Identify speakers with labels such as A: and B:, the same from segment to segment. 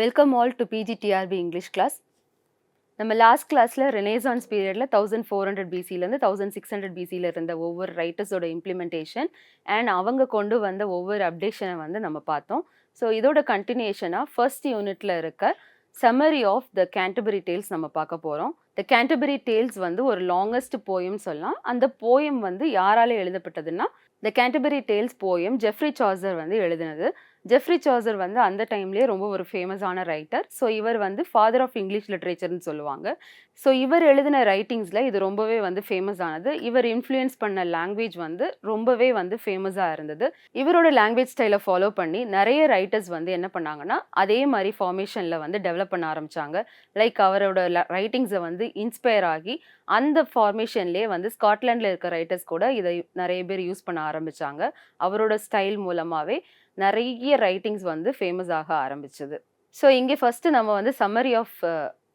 A: Welcome all to PGTRB English class நம்ம last கிளாஸில் Renaissance பீரியடில் தௌசண்ட் ஃபோர் ஹண்ட்ரட் பிசிலேருந்து தௌசண்ட் சிக்ஸ் ஹண்ட்ரட் பிசியில் இருந்த ஒவ்வொரு ரைட்டர்ஸோட இம்ப்ளிமெண்டேஷன் அண்ட் அவங்க கொண்டு வந்த ஒவ்வொரு அப்டேஷனை வந்து நம்ம பார்த்தோம். ஸோ இதோட கண்டினியூஷனாக ஃபர்ஸ்ட் யூனிட்டில் இருக்க summary of the Canterbury tales நம்ம பார்க்க போகிறோம் த கேண்டபரி டேல்ஸ் வந்து ஒரு லாங்கஸ்ட் போயம் சொல்லலாம். அந்த போயம் வந்து யாரால எழுதப்பட்டதுன்னா the Canterbury tales poem Geoffrey Chaucer வந்து எழுதினது. ஜெஃப்ரி சார்ஜர் வந்து அந்த டைம்லேயே ரொம்ப ஒரு ஃபேமஸான ரைட்டர் ஸோ இவர் வந்து ஃபாதர் ஆஃப் இங்கிலீஷ் லிட்ரேச்சர்னு சொல்லுவாங்க. ஸோ இவர் எழுதின ரைட்டிங்ஸில் இது ரொம்பவே வந்து ஃபேமஸ் ஆனது இவர் இன்ஃப்ளூயன்ஸ் பண்ண லாங்குவேஜ் வந்து ரொம்பவே வந்து ஃபேமஸாக இருந்தது. இவரோட லாங்குவேஜ் ஸ்டைலை ஃபாலோ பண்ணி நிறைய ரைட்டர்ஸ் வந்து என்ன பண்ணாங்கன்னா அதே மாதிரி ஃபார்மேஷனில் வந்து டெவலப் பண்ண ஆரம்பித்தாங்க லைக் அவரோட ரைட்டிங்ஸை வந்து இன்ஸ்பயர் ஆகி அந்த ஃபார்மேஷன்லேயே வந்து ஸ்காட்லாண்டில் இருக்க ரைட்டர்ஸ் கூட இதை நிறைய பேர் யூஸ் பண்ண ஆரம்பித்தாங்க அவரோட ஸ்டைல் மூலமாகவே நிறைய ரைட்டிங்ஸ் வந்து ஃபேமஸ் ஆக ஆரம்பிச்சது. ஸோ இங்கே ஃபஸ்ட்டு நம்ம வந்து சம்மரி ஆஃப்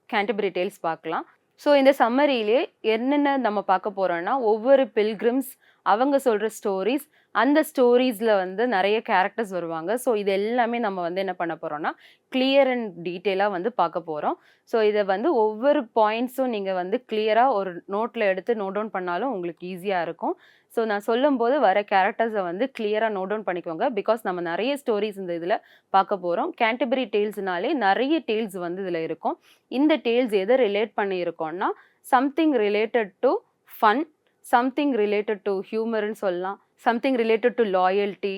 A: கேண்டபரி டேல்ஸ் பார்க்கலாம். ஸோ இந்த சம்மரியிலே என்னென்ன நம்ம பார்க்க போகிறோன்னா ஒவ்வொரு பில்கிரிம்ஸ் அவங்க சொல்கிற ஸ்டோரிஸ் அந்த ஸ்டோரீஸில் வந்து நிறைய கேரக்டர்ஸ் வருவாங்க. ஸோ இது எல்லாமே நம்ம வந்து என்ன பண்ண போகிறோம்னா கிளியர் அண்ட் டீட்டெயிலாக வந்து பார்க்க போகிறோம் ஸோ இதை வந்து ஒவ்வொரு பாயிண்ட்ஸும் நீங்கள் வந்து கிளியராக ஒரு நோட்டில் எடுத்து நோட் டவுன் பண்ணாலும் உங்களுக்கு ஈஸியாக இருக்கும். ஸோ நான் சொல்லும்போது வர கேரக்டர்ஸை வந்து கிளியராக நோட் டவுன் பண்ணிக்கோங்க. பிகாஸ் நம்ம நிறைய ஸ்டோரிஸ் இந்த இதில் பார்க்க போகிறோம் கேண்டபரி டெய்ல்ஸ்னாலே நிறைய டெய்ல்ஸ் வந்து இதில் இருக்கும். இந்த டெய்ல்ஸ் எதை relate பண்ணியிருக்கோம்னா something related to fun something related to ஹியூமர்னு சொல்லலாம். Something related to loyalty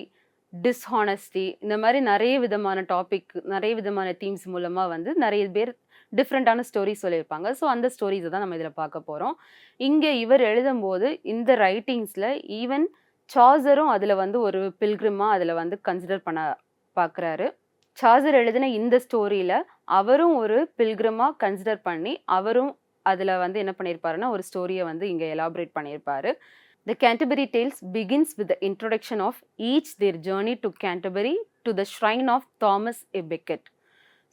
A: dishonesty இந்த மாதிரி நிறைய விதமான டாபிக் நிறைய விதமான தீம்ஸ் மூலமாக வந்து நிறைய பேர் டிஃப்ரெண்ட்டான ஸ்டோரிஸ் சொல்லியிருப்பாங்க. ஸோ அந்த ஸ்டோரிஸை தான் நம்ம இதில் பார்க்க போகிறோம் இங்கே இவர் எழுதும்போது இந்த ரைட்டிங்ஸில் ஈவன் சார்ஜரும் அதில் வந்து ஒரு பில்கிரிமாக அதில் வந்து கன்சிடர் பண்ண பார்க்குறாரு. சார்ஜர் எழுதின இந்த ஸ்டோரியில் அவரும் ஒரு பில்கிரிமாக கன்சிடர் பண்ணி அவரும் அதில் வந்து என்ன பண்ணியிருப்பாருன்னா ஒரு ஸ்டோரியை வந்து இங்கே எலாபரேட் பண்ணியிருப்பாரு the Canterbury tales begins with the introduction of each their journey to Canterbury to the shrine of Thomas a Becket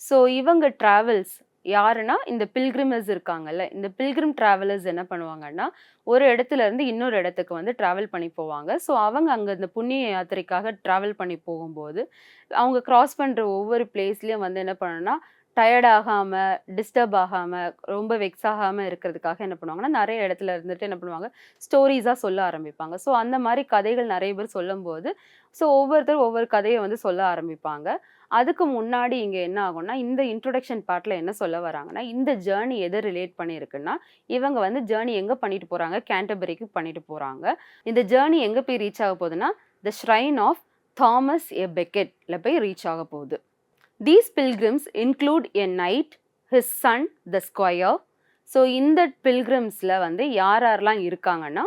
A: so இவங்க ட்ராவல்ஸ் யாருன்னா இந்த பில்கிரிமர்ஸ் இருக்காங்கல்ல இந்த பில்கிரிம் ட்ராவலர்ஸ் என்ன பண்ணுவாங்கன்னா ஒரு இடத்துல இருந்து இன்னொரு இடத்துக்கு வந்து ட்ராவல் பண்ணி போவாங்க. ஸோ அவங்க அங்கே இந்த புண்ணிய யாத்திரைக்காக ட்ராவல் பண்ணி போகும்போது அவங்க க்ராஸ் பண்ணுற ஒவ்வொரு பிளேஸ்லேயும் வந்து என்ன பண்ணணும்னா டயர்ட் ஆகாமல் டிஸ்டர்ப் ஆகாமல் ரொம்ப வெக்ஸ் ஆகாமல் இருக்கிறதுக்காக என்ன பண்ணுவாங்கன்னா நிறைய இடத்துல இருந்துட்டு என்ன பண்ணுவாங்க ஸ்டோரிஸாக சொல்ல ஆரம்பிப்பாங்க. ஸோ அந்த மாதிரி கதைகள் நிறைய பேர் சொல்லும்போது ஸோ ஒவ்வொருத்தரும் ஒவ்வொரு கதையை வந்து சொல்ல ஆரம்பிப்பாங்க. அதுக்கு முன்னாடி இங்கே என்ன ஆகும்னா இந்த இன்ட்ரொடக்ஷன் பார்ட்டில் என்ன சொல்ல வராங்கன்னா இந்த ஜேர்னி எதை ரிலேட் பண்ணியிருக்குன்னா இவங்க வந்து ஜேர்னி எங்கே பண்ணிட்டு போகிறாங்க கேண்டபரிக்கு பண்ணிட்டு போகிறாங்க இந்த ஜேர்னி எங்கே போய் ரீச் ஆக போகுதுன்னா the shrine of Thomas a பெக்கெட்டில் போய் ரீச் ஆக போகுது. These pilgrims include a knight his son the squire so இந்த பில்கிரிம்ஸில் வந்து யார் யாரெல்லாம் இருக்காங்கன்னா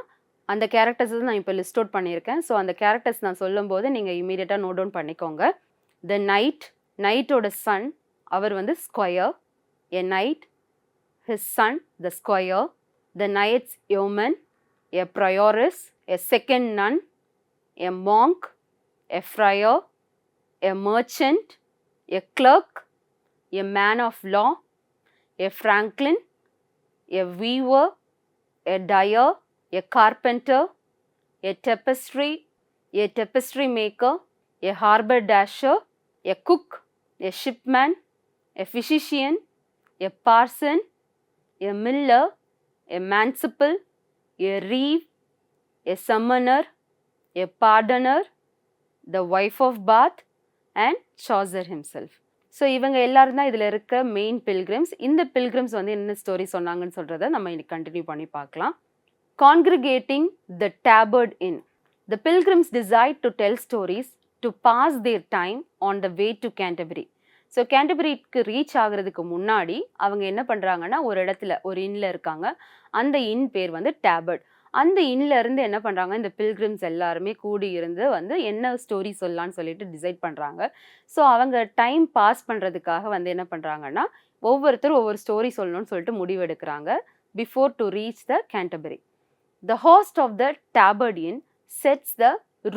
A: அந்த கேரக்டர்ஸ் நான் இப்போ லிஸ்ட் அவுட் பண்ணியிருக்கேன். ஸோ அந்த கேரக்டர்ஸ் நான் சொல்லும்போது நீங்கள் இமீடியட்டாக நோட் டவுன் பண்ணிக்கோங்க. த நைட் நைட்டோட சன் அவர் வந்து squire a knight his son the squire the knight's yeoman a prioress a second nun a monk a friar a merchant a clerk, a man of law, a franklin, a weaver, a dyer, a carpenter, a tapestry, a tapestry maker, a harbor dasher, a cook, a shipman, a physician, a parson, a miller, a manciple, a reeve, a summoner, a pardoner, the wife of Bath, and Chaucer himself so இவங்க எல்லாரும் தான் இதில் இருக்க main Pilgrims இந்த Pilgrims வந்து என்ன story சொன்னாங்கன்னு சொல்கிறத நம்ம இன்னைக்கு கண்டினியூ பண்ணி பார்க்கலாம். Congregating the Tabard in the pilgrims decide to tell stories to pass their time on the way to Canterbury so கேண்டபரிக்கு reach ஆகிறதுக்கு முன்னாடி அவங்க என்ன பண்ணுறாங்கன்னா ஒரு இடத்துல ஒரு இன்னில் இருக்காங்க. அந்த இன் பேர் வந்து டேபர்ட் அந்த இன்னில் என்ன பண்ணுறாங்க இந்த பில்கிரிம்ஸ் எல்லாருமே கூடி இருந்து வந்து என்ன ஸ்டோரி சொல்லலான்னு சொல்லிட்டு டிசைட் பண்ணுறாங்க ஸோ அவங்க டைம் பாஸ் பண்ணுறதுக்காக வந்து என்ன பண்ணுறாங்கன்னா ஒவ்வொருத்தரும் ஒவ்வொரு ஸ்டோரி சொல்லணும்னு சொல்லிட்டு முடிவெடுக்கிறாங்க. Before to reach the Canterbury. The host of the Tabard Inn sets the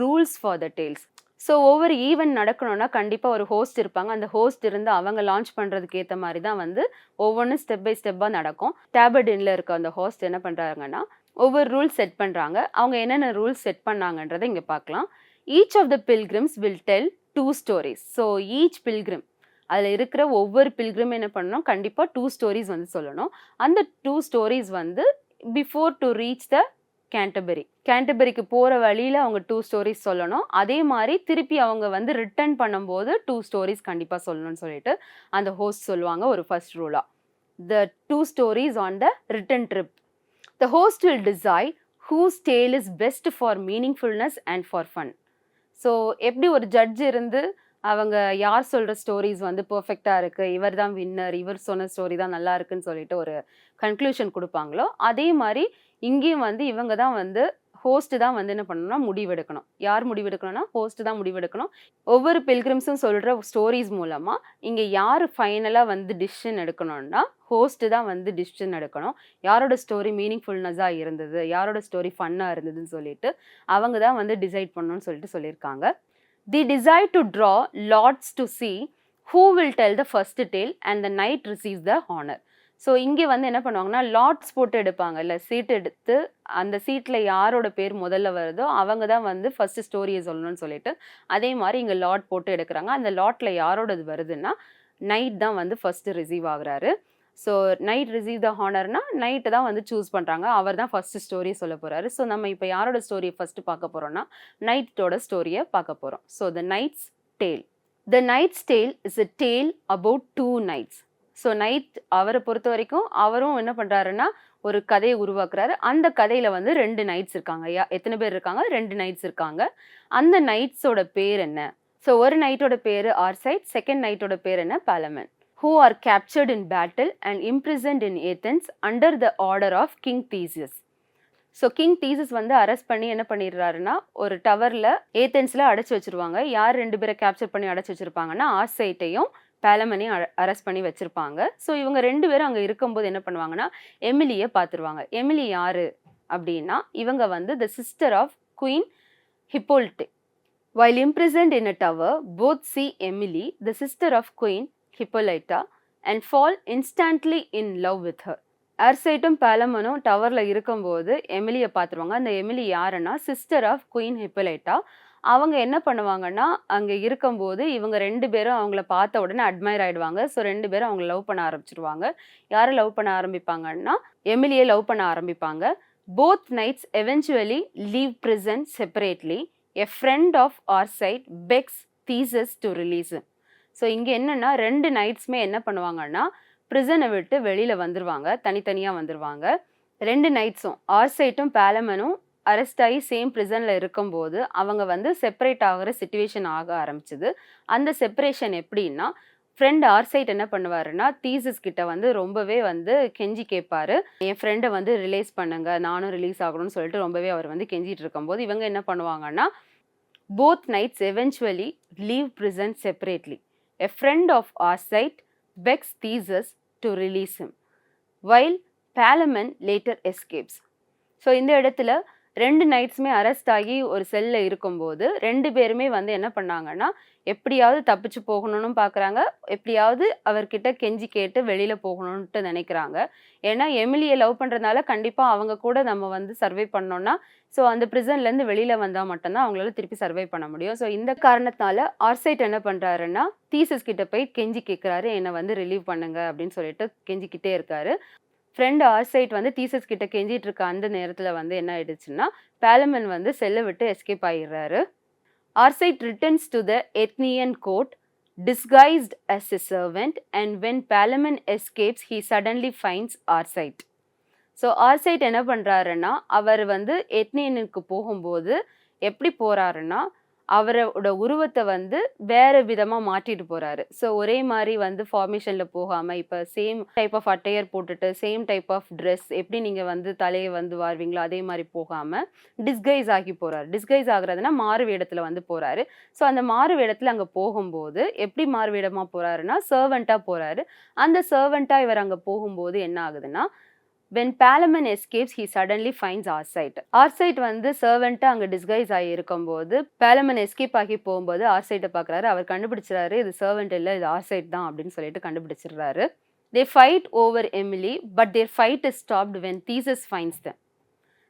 A: rules for the tales. So ஒவ்வொரு ஈவெண்ட் நடக்கணும்னா கண்டிப்பாக ஒரு ஹோஸ்ட் இருப்பாங்க. அந்த ஹோஸ்ட் இருந்து அவங்க லான்ச் பண்ணுறதுக்கு ஏற்ற மாதிரி தான் வந்து ஒவ்வொன்றும் ஸ்டெப் பை ஸ்டெப்பாக நடக்கும். டேபர்டின்ல இருக்க அந்த ஹோஸ்ட் என்ன பண்ணுறாங்கன்னா ஒவ்வொரு ரூல்ஸ் செட் பண்ணுறாங்க அவங்க என்னென்ன ரூல்ஸ் செட் பண்ணாங்கன்றதை இங்கே பார்க்கலாம். Each of the pilgrims will tell two stories so each pilgrim அதில் இருக்கிற ஒவ்வொரு பில்கிரிம் என்ன பண்ணணும்? கண்டிப்பாக டூ ஸ்டோரிஸ் வந்து சொல்லணும். அந்த டூ ஸ்டோரிஸ் வந்து before to reach the Canterbury கேண்டபரிக்கு போகிற வழியில் அவங்க டூ ஸ்டோரிஸ் சொல்லணும். அதே மாதிரி திருப்பி அவங்க வந்து ரிட்டர்ன் பண்ணும்போது டூ ஸ்டோரிஸ் கண்டிப்பாக சொல்லணும்னு சொல்லிட்டு அந்த ஹோஸ்ட் சொல்லுவாங்க ஒரு first ரூலாக the two stories on the return trip the host will decide whose tale is best for meaningfulness and for fun so எப்படி ஒரு ஜட்ஜ் இருந்து அவங்க யார் சொல்கிற ஸ்டோரிஸ் வந்து பர்ஃபெக்டாக இருக்குது இவர் தான் வின்னர் இவர் சொன்ன ஸ்டோரி தான் நல்லா இருக்குன்னு சொல்லிட்டு ஒரு கன்க்ளூஷன் கொடுப்பாங்களோ அதே மாதிரி இங்கேயும் வந்து இவங்க தான் வந்து ஹோஸ்ட் தான் வந்து என்ன பண்ணணும்னா முடிவெடுக்கணும். யார் முடிவெடுக்கணும்னா ஹோஸ்ட் தான் முடிவெடுக்கணும். ஒவ்வொரு பில்கிரிம்ஸும் சொல்கிற ஸ்டோரிஸ் மூலமாக இங்கே யார் ஃபைனலாக வந்து டிசிஷன் எடுக்கணும்னா ஹோஸ்ட்டு தான் வந்து டிசிஷன் எடுக்கணும். யாரோட ஸ்டோரி மீனிங்ஃபுல்னஸாக இருந்தது யாரோட ஸ்டோரி ஃபன்னாக இருந்ததுன்னு சொல்லிட்டு அவங்க தான் வந்து டிசைட் பண்ணணும்னு சொல்லிட்டு சொல்லியிருக்காங்க. They decide to draw lots to see who will tell the first tale and the knight receive the honour so இங்கே வந்து என்ன பண்ணுவாங்கன்னா லாட்ஸ் போட்டு எடுப்பாங்க இல்லை சீட் எடுத்து அந்த சீட்டில் யாரோட பேர் முதல்ல வருதோ அவங்க தான் வந்து ஃபஸ்ட்டு ஸ்டோரியை சொல்லணும்னு சொல்லிட்டு அதே மாதிரி இங்கே லாட் போட்டு எடுக்கிறாங்க. அந்த லாட்டில் யாரோடது வருதுன்னா நைட் தான் வந்து ஃபஸ்ட்டு ரிசீவ் ஆகுறாரு. ஸோ நைட் ரிசீவ் த ஹானர்னா நைட்டு தான் வந்து சூஸ் பண்ணுறாங்க அவர் தான் ஃபஸ்ட்டு ஸ்டோரி சொல்ல போகிறாரு ஸோ நம்ம இப்போ யாரோட ஸ்டோரியை ஃபஸ்ட்டு பார்க்க போகிறோம்னா நைட்டோட ஸ்டோரியை பார்க்க போகிறோம் so the knight's tale the knight's tale is a tale about two knights so knight அவரை பொறுத்த வரைக்கும் அவரும் என்ன பண்ணுறாருன்னா ஒரு கதையை உருவாக்குறாரு. அந்த கதையில் வந்து ரெண்டு நைட்ஸ் இருக்காங்க. யா எத்தனை பேர் இருக்காங்க? ரெண்டு நைட்ஸ் இருக்காங்க. அந்த நைட்ஸோட பேர் என்ன? ஸோ ஒரு நைட்டோட பேர் ஆர்சைட் செகண்ட் நைட்டோட பேர் என்ன? Palamon who are captured in battle and imprisoned in Athens under the order of king Theseus. So king Theseus வந்து அரெஸ்ட் பண்ணி என்ன பண்ணிடுறாருன்னா ஒரு டவரில் ஏத்தன்ஸில் அடைச்சி வச்சிருவாங்க. யார் ரெண்டு பேரை கேப்சர் பண்ணி அடைச்சி வச்சுருப்பாங்கன்னா ஆர்சைட்டையும் பேலமனையும் அரெஸ்ட் பண்ணி வச்சுருப்பாங்க. ஸோ இவங்க ரெண்டு பேரும் அங்கே இருக்கும்போது என்ன பண்ணுவாங்கன்னா எமிலியை பார்த்துருவாங்க. எமிலி யாரு அப்படின்னா இவங்க வந்து the sister of queen Hippolyta while imprisoned in a tower both see Emily the sister of queen Hippolyta and fall instantly in love with her அர்சைட்டும் பேலமனும் டவரில் இருக்கும்போது எமிலியை பார்த்துருவாங்க. அந்த எமிலி யாருன்னா சிஸ்டர் ஆஃப் குயின் ஹிப்போலைட்டா அவங்க என்ன பண்ணுவாங்கன்னா அங்கே இருக்கும்போது இவங்க ரெண்டு பேரும் அவங்கள பார்த்த உடனே அட்மையர் ஆகிடுவாங்க ஸோ ரெண்டு பேரும் அவங்க லவ் பண்ண ஆரம்பிச்சிருவாங்க. யாரை லவ் பண்ண ஆரம்பிப்பாங்கன்னா எமிலியை லவ் பண்ண ஆரம்பிப்பாங்க. Both knights eventually leave prison separately a friend of Arcite begs Theseus to release so இங்கே என்னென்னா ரெண்டு நைட்ஸுமே என்ன பண்ணுவாங்கன்னா ப்ரிசனை விட்டு வெளியில் வந்துடுவாங்க தனித்தனியாக வந்துடுவாங்க ரெண்டு நைட்ஸும் ஆர்சைட்டும் பேலமனும் அரெஸ்ட் ஆகி சேம் ப்ரிசனில் இருக்கும்போது அவங்க வந்து செப்பரேட் ஆகிற சுச்சுவேஷன் ஆக ஆரம்பிச்சது. அந்த செப்பரேஷன் எப்படின்னா ஃப்ரெண்ட் ஆர்சைட் என்ன பண்ணுவாருன்னா தீசஸ் கிட்ட வந்து ரொம்பவே வந்து கெஞ்சி கேட்பாரு. என் ஃப்ரெண்டை வந்து ரிலீஸ் பண்ணுங்க நானும் ரிலீஸ் ஆகணும்னு சொல்லிட்டு ரொம்பவே அவர் வந்து கெஞ்சிட்டு இருக்கும்போது இவங்க என்ன பண்ணுவாங்கன்னா both knights eventually leave prison separately a friend of Arcite begs Theseus to release him while Palamon later escapes so இந்த இடத்துல ரெண்டு நைட்ஸுமே அரெஸ்ட் ஆகி ஒரு செல்ல இருக்கும்போது ரெண்டு பேருமே வந்து என்ன பண்ணாங்கன்னா எப்படியாவது தப்பிச்சு போகணும்னு பார்க்குறாங்க எப்படியாவது அவர்கிட்ட கெஞ்சி கேட்டு வெளியில் போகணுன்ட்டு நினைக்கிறாங்க. ஏன்னா எமிலியை லவ் பண்ணுறதுனால கண்டிப்பாக அவங்க கூட நம்ம வந்து சர்வை பண்ணோன்னா ஸோ அந்த ப்ரிசன்லேருந்து வெளியில் வந்தால் மட்டும்தான் அவங்களால திருப்பி சர்வை பண்ண முடியும். ஸோ இந்த காரணத்தால் ஆர்சைட் என்ன பண்ணுறாருன்னா தீசஸ் கிட்ட போய் கெஞ்சி கேட்குறாரு என்னை வந்து ரிலீவ் பண்ணுங்க அப்படின்னு சொல்லிட்டு கெஞ்சிக்கிட்டே இருக்காரு. ஃப்ரெண்டு ஆர்சைட் வந்து தீசஸ் கிட்ட கெஞ்சிட்டு இருக்க அந்த நேரத்தில் வந்து என்ன ஆயிடுச்சுன்னா பேலமன் வந்து செல்லை விட்டு எஸ்கேப் ஆயிடுறாரு. Arcite returns to the Athenian court disguised as a servant and when Palamon escapes he suddenly finds Arcite so Arcite என்ன பண்ணுறாருன்னா அவர் வந்து எத்னியனுக்கு போகும்போது எப்படி போகிறாருன்னா அவரோட உருவத்தை வந்து வேற விதமாக மாற்றிட்டு போகிறாரு ஸோ ஒரே மாதிரி வந்து ஃபார்மேஷனில் போகாமல் இப்போ சேம் டைப் ஆஃப் அட்டையர் போட்டுட்டு சேம் டைப் ஆஃப் ட்ரெஸ் எப்படி நீங்கள் வந்து தலையை வந்து வாருவீங்களோ அதே மாதிரி போகாமல் டிஸ்கைஸ் ஆகி போகிறாரு டிஸ்கைஸ் ஆகுறதுனா மாறு வேடத்தில் வந்து போகிறாரு ஸோ அந்த மாறு வேடத்தில் அங்கே போகும்போது எப்படி மாறு வேடமாக போகிறாருன்னா சர்வெண்ட்டாக போகிறாரு அந்த சர்வெண்ட்டாக இவர் அங்கே போகும்போது என்ன ஆகுதுன்னா when Palamon escapes he suddenly finds Arcite Arcite வந்து சர்வெண்ட்டாக அங்கே டிஸ்கைஸ் ஆகி இருக்கும்போது பேலமன் எஸ்கேப் ஆகி போகும்போது ஆர்சைட்டை பார்க்குறாரு. அவர் கண்டுபிடிச்சிறாரு இது சர்வெண்ட் இல்லை இது ஆர்சைட் தான் அப்படின்னு சொல்லிட்டு கண்டுபிடிச்சிடுறாரு. They fight over Emily but their fight is stopped when Theseus finds them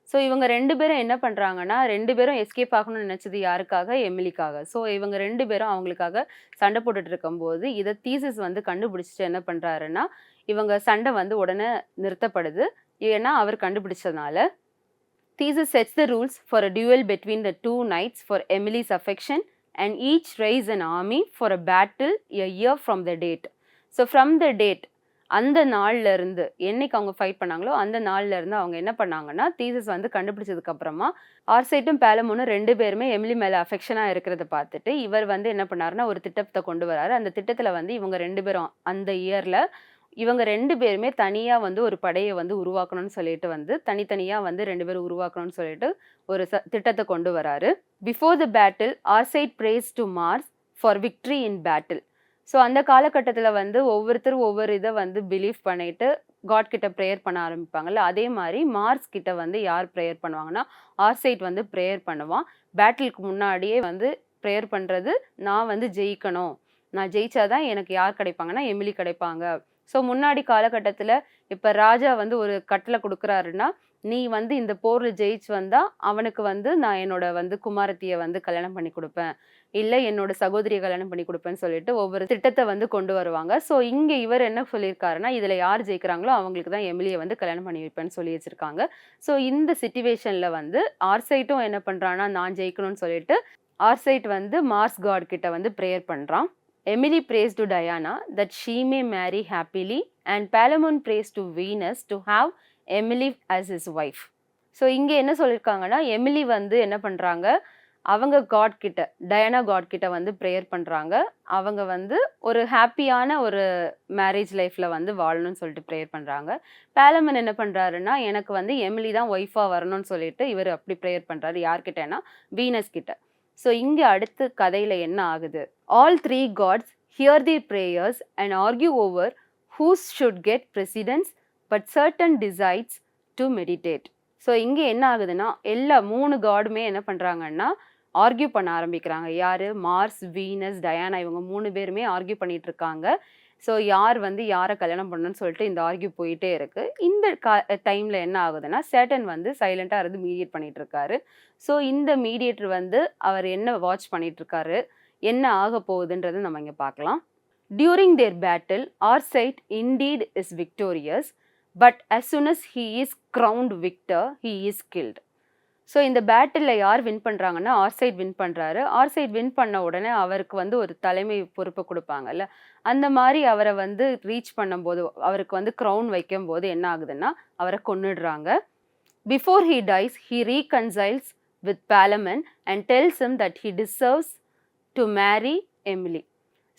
A: so இவங்க ரெண்டு பேரும் என்ன பண்ணுறாங்கன்னா ரெண்டு பேரும் எஸ்கேப் ஆகணும்னு நினச்சது யாருக்காக? எமிலிக்காக ஸோ இவங்க ரெண்டு பேரும் அவங்களுக்காக சண்டை போட்டுட்டு இருக்கும்போது இதை தீசஸ் வந்து கண்டுபிடிச்சிட்டு என்ன பண்ணுறாருன்னா இவங்க சண்டை வந்து உடனே நிறுத்தப்படுது. ஏன்னா அவர் கண்டுபிடிச்சதுனால. Theseus sets the rules for a duel between the two knights for Emily's affection and each raise an army for a battle a year from the date so from the date அந்த நாள்ல இருந்து என்னைக்கு அவங்க fight பண்ணாங்களோ அந்த நாள்ல இருந்து அவங்க என்ன பண்ணாங்கன்னா தீசஸ் வந்து கண்டுபிடிச்சதுக்கு அப்புறமா ஆர்சைட்டும் பேலமோனும் ரெண்டு பேருமே எமிலி மேல அஃபெக்ஷனா இருக்கிறத பார்த்துட்டு இவர் வந்து என்ன பண்ணாருன்னா ஒரு திட்டத்தை கொண்டு வராரு. அந்த திட்டத்துல வந்து இவங்க ரெண்டு பேரும் அந்த இயர்ல இவங்க ரெண்டு பேருமே தனியாக வந்து ஒரு படையை வந்து உருவாக்கணும்னு சொல்லிட்டு வந்து தனித்தனியாக வந்து ரெண்டு பேரும் உருவாக்கணும்னு சொல்லிட்டு ஒரு ச திட்டத்தை கொண்டு வராரு. Before the battle Arcite prays to Mars for victory in battle so அந்த காலகட்டத்தில் வந்து ஒவ்வொருத்தரும் ஒவ்வொரு இதை வந்து பிலீவ் பண்ணிட்டு காட் கிட்ட ப்ரேயர் பண்ண ஆரம்பிப்பாங்கல்ல அதே மாதிரி மார்ஸ் கிட்ட வந்து யார் ப்ரேயர் பண்ணுவாங்கன்னா ஆர்சைட் வந்து ப்ரேயர் பண்ணுவான். பேட்டிலுக்கு முன்னாடியே வந்து ப்ரேயர் பண்ணுறது நான் வந்து ஜெயிக்கணும். நான் ஜெயிச்சாதான் எனக்கு யார் கிடைப்பாங்கன்னா எமிலி கிடைப்பாங்க. ஸோ முன்னாடி காலகட்டத்தில் இப்போ ராஜா வந்து ஒரு கட்டளை கொடுக்குறாருன்னா நீ வந்து இந்த போரில் ஜெயிச்சு வந்தால் அவனுக்கு வந்து நான் என்னோட வந்து குமாரத்தியை வந்து கல்யாணம் பண்ணி கொடுப்பேன். இல்லை என்னோட சகோதரியை கல்யாணம் பண்ணி கொடுப்பேன்னு சொல்லிட்டு ஒவ்வொரு திட்டத்தை வந்து கொண்டு வருவாங்க. ஸோ இங்கே இவர் என்ன சொல்லியிருக்காருன்னா இதில் யார் ஜெயிக்கிறாங்களோ அவங்களுக்கு தான் எமிலியை வந்து கல்யாணம் பண்ணி வைப்பேன்னு சொல்லி வச்சிருக்காங்க. ஸோ இந்த சுச்சுவேஷனில் வந்து ஆர்சைட்டும் என்ன பண்ணுறான்னா நான் ஜெயிக்கணும்னு சொல்லிட்டு ஆர்சைட் வந்து மார்ஸ் காட் கிட்ட வந்து ப்ரேயர் பண்ணுறான் Emily prays to Diana that she may marry happily and Palamon prays to Venus to have Emily as his wife so இங்கே என்ன சொல்லியிருக்காங்கன்னா எமிலி வந்து என்ன பண்ணுறாங்க அவங்க காட் கிட்ட டயானா காட் கிட்ட வந்து ப்ரேயர் பண்ணுறாங்க அவங்க வந்து ஒரு ஹாப்பியான ஒரு மேரேஜ் லைஃப்பில் வந்து வாழணும்னு சொல்லிட்டு ப்ரேயர் பண்ணுறாங்க பேலமன் என்ன பண்ணுறாருன்னா எனக்கு வந்து எமிலி தான் ஒய்ஃபாக வரணும்னு சொல்லிட்டு இவர் அப்படி ப்ரேயர் பண்ணுறாரு யார்கிட்டனா வீனஸ் கிட்ட. ஸோ இங்கே அடுத்து கதையில் என்ன ஆகுது? All three gods hear the prayers and argue over whose should get precedence but Saturn decides to mediate so இங்கே என்ன ஆகுதுன்னா எல்லா மூணு காடுமே என்ன பண்ணுறாங்கன்னா ஆர்கியூ பண்ண ஆரம்பிக்கிறாங்க. யார்? மார்ஸ் வீனஸ் டயானா இவங்க மூணு பேருமே ஆர்கியூ பண்ணிகிட்டு இருக்காங்க. ஸோ யார் வந்து யாரை கல்யாணம் பண்ணணும்னு சொல்லிட்டு இந்த ஆர்கியூ போயிட்டே இருக்குது இந்த கா டைமில் என்ன ஆகுதுன்னா சேட்டன் வந்து சைலண்ட்டாக இருந்து மீடியேட் பண்ணிகிட்டு இருக்காரு. ஸோ இந்த மீடியேட்டர் வந்து அவர் என்ன வாட்ச் பண்ணிகிட்ருக்காரு இருக்காரு? என்ன ஆக போகுதுன்றதை நம்ம இங்கே பார்க்கலாம். During their battle Arcite indeed is victorious but as soon as he is crowned victor he is killed so இந்த பேட்டிலில் யார் வின் பண்ணுறாங்கன்னா ஆர்சைட் வின் பண்ணுறாரு ஆர்சைட் வின் பண்ண உடனே அவருக்கு வந்து ஒரு தலைமை பொறுப்பு கொடுப்பாங்கல்ல. அந்த மாதிரி அவரை வந்து ரீச் பண்ணும்போது அவருக்கு வந்து க்ரௌன் வைக்கும் போது என்ன ஆகுதுன்னா அவரை கொன்னுடுறாங்க. Before he dies he reconciles with Palamon and tells him that he deserves to marry Emily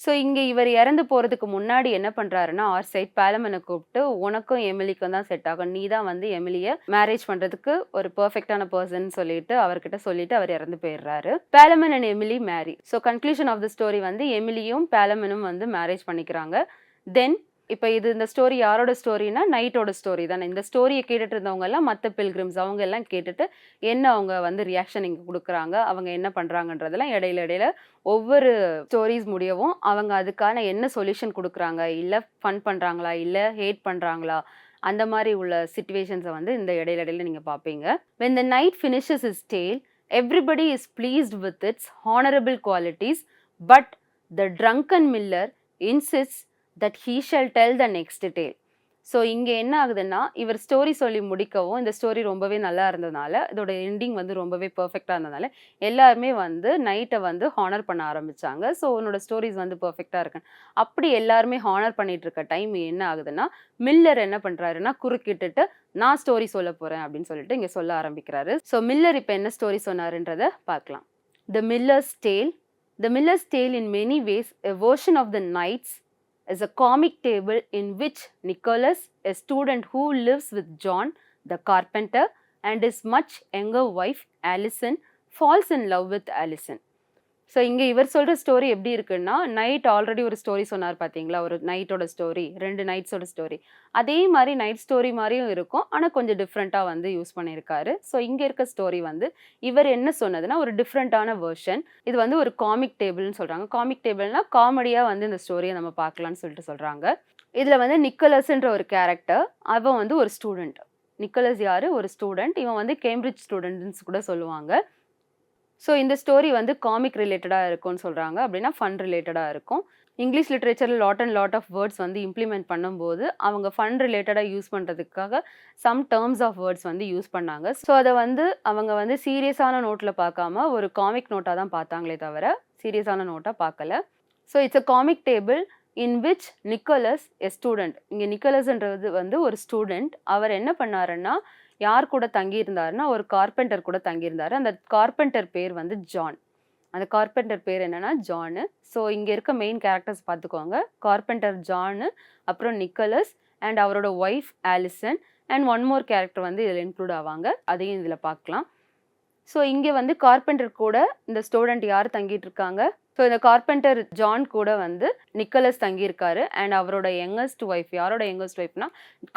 A: so இங்கே இவர் இறந்து போகிறதுக்கு முன்னாடி என்ன பண்ணுறாருன்னா ஆர் சைட் பேலமனை கூப்பிட்டு உனக்கும் எமிலிக்கும் தான் செட் ஆகும். நீ தான் வந்து எமிலியை மேரேஜ் பண்ணுறதுக்கு ஒரு பர்ஃபெக்டான பர்சன் சொல்லிட்டு அவர்கிட்ட சொல்லிட்டு அவர் இறந்து போயிடுறாரு. Palamon and Emily marry so conclusion of the story வந்து எமிலியும் பேலமனும் வந்து மேரேஜ் பண்ணிக்கிறாங்க. தென் இப்போ இது இந்த ஸ்டோரி யாரோட ஸ்டோரினா நைட்டோட ஸ்டோரி தானே. இந்த ஸ்டோரியை கேட்டுட்டு இருந்தவங்க எல்லாம் மற்ற பில்கிரிம்ஸ் அவங்க எல்லாம் கேட்டுட்டு என்ன அவங்க வந்து ரியாக்ஷன் இங்கே கொடுக்குறாங்க அவங்க என்ன பண்ணுறாங்கன்றதெல்லாம் இடையில இடையில ஒவ்வொரு ஸ்டோரிஸ் முடியவும் அவங்க அதுக்கான என்ன சொல்யூஷன் கொடுக்குறாங்க இல்லை ஃபன் பண்ணுறாங்களா இல்லை ஹேட் பண்ணுறாங்களா அந்த மாதிரி உள்ள சுச்சுவேஷன்ஸை வந்து இந்த இடையில இடையில நீங்கள் பார்ப்பீங்க when the knight finishes his tale everybody is pleased with its honourable qualities but the drunken miller insist that he shall tell the next day so இங்கே என்ன ஆகுதுன்னா இவர் ஸ்டோரி சொல்லி முடிக்கவும் இந்த ஸ்டோரி ரொம்பவே நல்லா இருந்ததுனால இதோட எண்டிங் வந்து ரொம்பவே பர்ஃபெக்டாக இருந்ததுனால எல்லாருமே வந்து நைட்டை வந்து ஹானர் பண்ண ஆரம்பிச்சாங்க. ஸோ உன்னோட ஸ்டோரிஸ் வந்து பர்ஃபெக்டாக இருக்கு. அப்படி எல்லாருமே ஹானர் பண்ணிட்டு இருக்க டைம் என்ன ஆகுதுன்னா மில்லர் என்ன பண்ணுறாருன்னா குறுக்கிட்டுட்டு நான் ஸ்டோரி சொல்ல போகிறேன் அப்படின்னு சொல்லிட்டு இங்கே சொல்ல ஆரம்பிக்கிறாரு. ஸோ மில்லர் இப்போ என்ன ஸ்டோரி சொன்னாருன்றதை பார்க்கலாம். The miller's tale the miller's tale in many ways a version of the knight's is a comic table in which Nicholas, a student who lives with John, the carpenter, and his much younger wife, Allison, falls in love with Alison. So இங்கே இவர் சொல்கிற story எப்படி இருக்குன்னா night already ஒரு story சொன்னார் பார்த்தீங்களா ஒரு நைட்டோட ஸ்டோரி ரெண்டு நைட்ஸோட ஸ்டோரி அதே மாதிரி நைட் ஸ்டோரி மாதிரியும் இருக்கும். ஆனால் கொஞ்சம் டிஃப்ரெண்ட்டாக வந்து யூஸ் பண்ணியிருக்காரு. ஸோ இங்கே இருக்க ஸ்டோரி வந்து இவர் என்ன சொன்னதுன்னா ஒரு டிஃப்ரெண்ட்டான வேர்ஷன் இது வந்து ஒரு காமிக் டேபிள்னு சொல்கிறாங்க காமிக் டேபிள்னால் காமெடியாக வந்து இந்த ஸ்டோரியை நம்ம பார்க்கலான்னு சொல்லிட்டு சொல்கிறாங்க இதில் வந்து நிக்கலஸ்ன்ற ஒரு கேரக்டர் அவன் வந்து ஒரு ஸ்டூடெண்ட் நிக்கலஸ் யார்? ஒரு ஸ்டூடெண்ட் இவன் வந்து கேம்பிரிட்ஜ் ஸ்டூடெண்ட்ஸ் கூட சொல்லுவாங்க. ஸோ இந்த ஸ்டோரி வந்து காமிக் ரிலேட்டடாக இருக்கும்னு சொல்கிறாங்க அப்படின்னா ஃபன் ரிலேட்டடாக இருக்கும். English லிட்ரேச்சரில் lot and lot of words வந்து இம்ப்ளிமெண்ட் பண்ணும்போது அவங்க ஃபன் ரிலேட்டடாக யூஸ் பண்ணுறதுக்காக சம் டேர்ம்ஸ் ஆஃப் வேர்ட்ஸ் வந்து யூஸ் பண்ணாங்க. ஸோ அதை வந்து அவங்க வந்து சீரியஸான நோட்டில் பார்க்காம ஒரு காமிக் நோட்டாக தான் பார்த்தாங்களே தவிர சீரியஸான நோட்டாக பார்க்கல. So it's a comic fable in which Nicholas a student இங்கே நிக்கோலஸ்ன்றது வந்து ஒரு ஸ்டூடெண்ட் அவர் என்ன பண்ணாருன்னா யார் கூட தங்கியிருந்தாருன்னா ஒரு கார்பெண்டர் கூட தங்கியிருந்தாரு. அந்த கார்பெண்டர் பேர் வந்து ஜான் அந்த கார்பெண்டர் பேர் என்னன்னா ஜானு ஸோ இங்கே இருக்க மெயின் கேரக்டர்ஸ் பார்த்துக்கோங்க. கார்பெண்டர் ஜானு அப்புறம் நிக்கலஸ் அண்ட் அவரோட wife Alison and one more character வந்து இதில் இன்க்ளூட் ஆவாங்க. அதையும் இதில் பார்க்கலாம். ஸோ இங்கே வந்து கார்பெண்டர் கூட இந்த ஸ்டூடெண்ட் யார் தங்கிட்டு இருக்காங்க? ஸோ இந்த கார்பெண்டர் ஜான் கூட வந்து நிக்கலஸ் தங்கியிருக்காரு. அண்ட் அவரோட யங்கஸ்ட் ஒய்ஃப் யாரோட யங்கஸ்ட் ஒய்ஃப்னா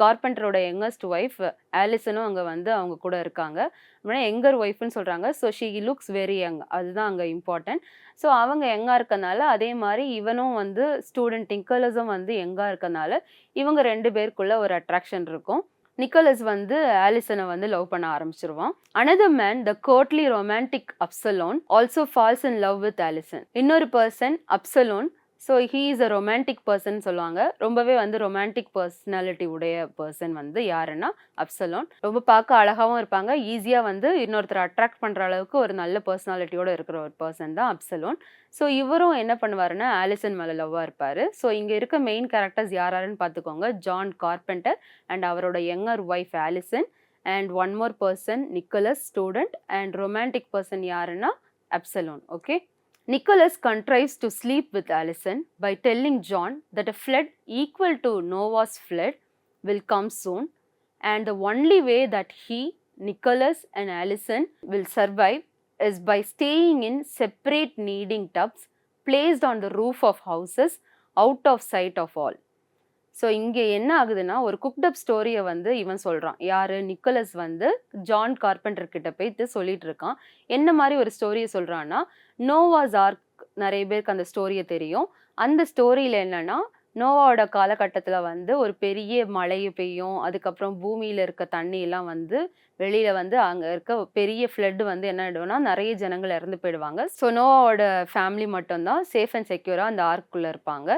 A: கார்பெண்டரோட யங்கஸ்ட் ஒய்ஃப் ஆலிசனும் அங்கே வந்து அவங்க கூட இருக்காங்க. அப்படின்னா எங்கர் ஒய்ஃப்னு சொல்கிறாங்க so she looks very young அதுதான் அங்கே இம்பார்ட்டன்ட் ஸோ அவங்க எங்காக இருக்கனால அதே மாதிரி இவனும் வந்து ஸ்டூடெண்ட் நிக்கலஸும் வந்து எங்காக இருக்கனால இவங்க ரெண்டு பேருக்குள்ள ஒரு அட்ராக்ஷன் இருக்கும். நிக்கோலஸ் வந்து ஆலிசனை வந்து லவ் பண்ண ஆரம்பிச்சிருவான். Another man the courtly romantic Absolon also falls in love with Alison இன்னொரு person Absolon so he is a romantic person சொல்லுவாங்க. ரொம்பவே வந்து ரொமான்டிக் பர்சனாலிட்டி உடைய பர்சன் வந்து யாருன்னா அப்சலோன். ரொம்ப பார்க்க அழகாகவும் இருப்பாங்க. ஈஸியாக வந்து இன்னொருத்தர் அட்ராக்ட் பண்ணுற அளவுக்கு ஒரு நல்ல பர்சனாலிட்டியோடு இருக்கிற ஒரு பர்சன் தான் அப்சலோன். ஸோ இவரும் என்ன பண்ணுவாருன்னா ஆலிசன் மேலே லவ்வாக இருப்பார். ஸோ இங்கே இருக்க மெயின் கேரக்டர்ஸ் யார் யாருன்னு பார்த்துக்கோங்க ஜான் கார்பெண்டர் அண்ட் அவரோட younger wife Alison and one more person Nicholas student and romantic person யாருன்னா Absolon. Okay Nicholas contrives to sleep with Alison by telling John that a flood equal to Noah's flood will come soon, and the only way that he, Nicholas, and Alison will survive is by staying in separate kneading tubs placed on the roof of houses out of sight of all. So இங்கே என்ன ஆகுதுன்னா ஒரு குக்டப் ஸ்டோரியை வந்து இவன் சொல்கிறான் யார்? Nicolas வந்து ஜான் கார்பெண்டர் கிட்ட போயிட்டு சொல்லிட்டு இருக்கான். என்ன மாதிரி ஒரு ஸ்டோரியை சொல்கிறான்னா நோவாஸ் ஆர்க் நிறைய பேருக்கு அந்த ஸ்டோரியை தெரியும். அந்த ஸ்டோரியில் என்னென்னா நோவாவோட காலகட்டத்தில் வந்து ஒரு பெரிய மழை பெய்யும். அதுக்கப்புறம் பூமியில் இருக்க தண்ணியெல்லாம் வந்து வெளியில் வந்து அங்கே இருக்க பெரிய ஃப்ளட் வந்து என்ன ஆகிடும்னா நிறைய ஜனங்கள் இறந்து போயிடுவாங்க. ஸோ நோவாவோட ஃபேமிலி மட்டும்தான் சேஃப் அண்ட் செக்யூராக அந்த ஆர்க்குள்ளே இருப்பாங்க.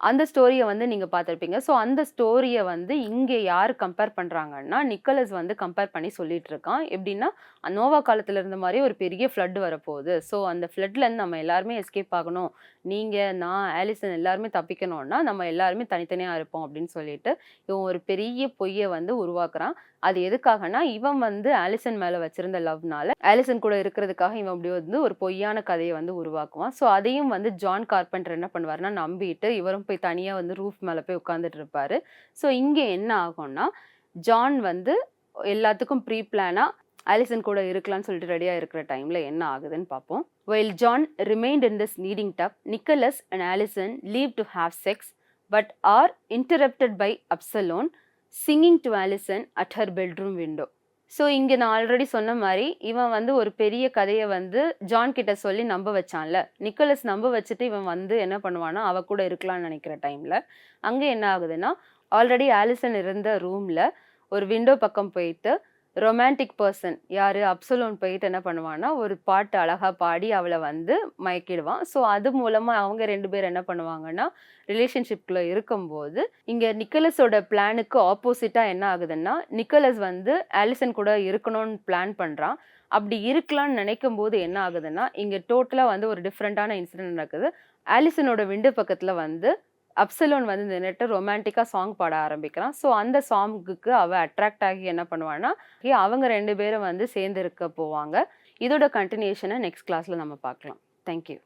A: அந்த ஸ்டோரியை வந்து நீங்கள் பார்த்துருப்பீங்க. ஸோ அந்த ஸ்டோரியை வந்து இங்கே யார் கம்பேர் பண்ணுறாங்கன்னா நிக்கலஸ் வந்து கம்பேர் பண்ணி சொல்லிட்டு இருக்கான் எப்படின்னா நோவா காலத்தில் இருந்த மாதிரி ஒரு பெரிய ஃப்ளட் வரப்போகுது. ஸோ அந்த ஃப்ளட்லேருந்து நம்ம எல்லாருமே எஸ்கேப் ஆகணும். நீங்கள் நான் ஆலிசன் எல்லாருமே தப்பிக்கணும்னா நம்ம எல்லாருமே தனித்தனியாக இருப்போம் அப்படின்னு சொல்லிட்டு இவன் ஒரு பெரிய பொய்யை வந்து உருவாக்குறான். அது எதுக்காகனா இவன் வந்து ஆலிசன் மேலே வச்சிருந்த லவ்னால ஆலிசன் கூட இருக்கிறதுக்காக இவன் அப்படி வந்து ஒரு பொய்யான கதையை வந்து உருவாக்குவான். ஸோ அதையும் வந்து ஜான் கார்பெண்டர் என்ன பண்ணுவார்னா நம்பிட்டு இவரும் போய் தனியாக வந்து ரூஃப் மேலே போய் உட்காந்துட்டு இருப்பாரு. ஸோ இங்கே என்ன ஆகும்னா ஜான் வந்து எல்லாத்துக்கும் ப்ரீ பிளானாக ஆலிசன் கூட இருக்கலாம்னு சொல்லிட்டு ரெடியாக இருக்கிற டைமில் என்ன ஆகுதுன்னு பார்ப்போம் well John remained in this kneading tub Nicholas and Alison leave to have sex but are interrupted by Absolon singing to Alison at her bedroom window so இங்கே நான் ஆல்ரெடி சொன்ன மாதிரி இவன் வந்து ஒரு பெரிய கதையை வந்து ஜான் கிட்ட சொல்லி நம்ப வச்சான்ல. நிக்கோலஸ் நம்ப வச்சுட்டு இவன் வந்து என்ன பண்ணுவான்னா அவ கூட இருக்கலாம்னு நினைக்கிற டைமில் அங்கே என்ன ஆகுதுன்னா ஆல்ரெடி ஆலிசன் இருந்த ரூமில் ஒரு விண்டோ பக்கம் போயிட்டு ரொமான்டிக் பர்சன் யார்? அப்சலோன் போயிட்டு என்ன பண்ணுவான்னா ஒரு பாட்டு அழகாக பாடி அவளை வந்து மயக்கிடுவான். ஸோ அது மூலமாக அவங்க ரெண்டு பேர் என்ன பண்ணுவாங்கன்னா ரிலேஷன்ஷிப்பில் இருக்கும்போது இங்கே நிக்கலஸோட பிளானுக்கு ஆப்போசிட்டாக என்ன ஆகுதுன்னா நிக்கலஸ் வந்து ஆலிசன் கூட இருக்கணும்னு பிளான் பண்ணுறான் அப்படி இருக்கலாம்னு நினைக்கும் போது என்ன ஆகுதுன்னா இங்கே டோட்டலாக வந்து ஒரு டிஃப்ரெண்ட்டான இன்சிடென்ட் நடக்குது. ஆலிசனோட விண்டு பக்கத்தில் வந்து அப்சலோன் வந்து நின்றுட்டு ரொமான்டிக்காக சாங் பாட ஆரம்பிக்கிறான் ஸோ அந்த சாங்குக்கு அவள் அட்ராக்ட் ஆகி என்ன பண்ணுவான்னா அவங்க ரெண்டு பேரும் வந்து சேர்ந்து இருக்க போவாங்க. இதோட கண்டினியூஷனை நெக்ஸ்ட் கிளாஸில் நம்ம பார்க்கலாம் தேங்க்யூ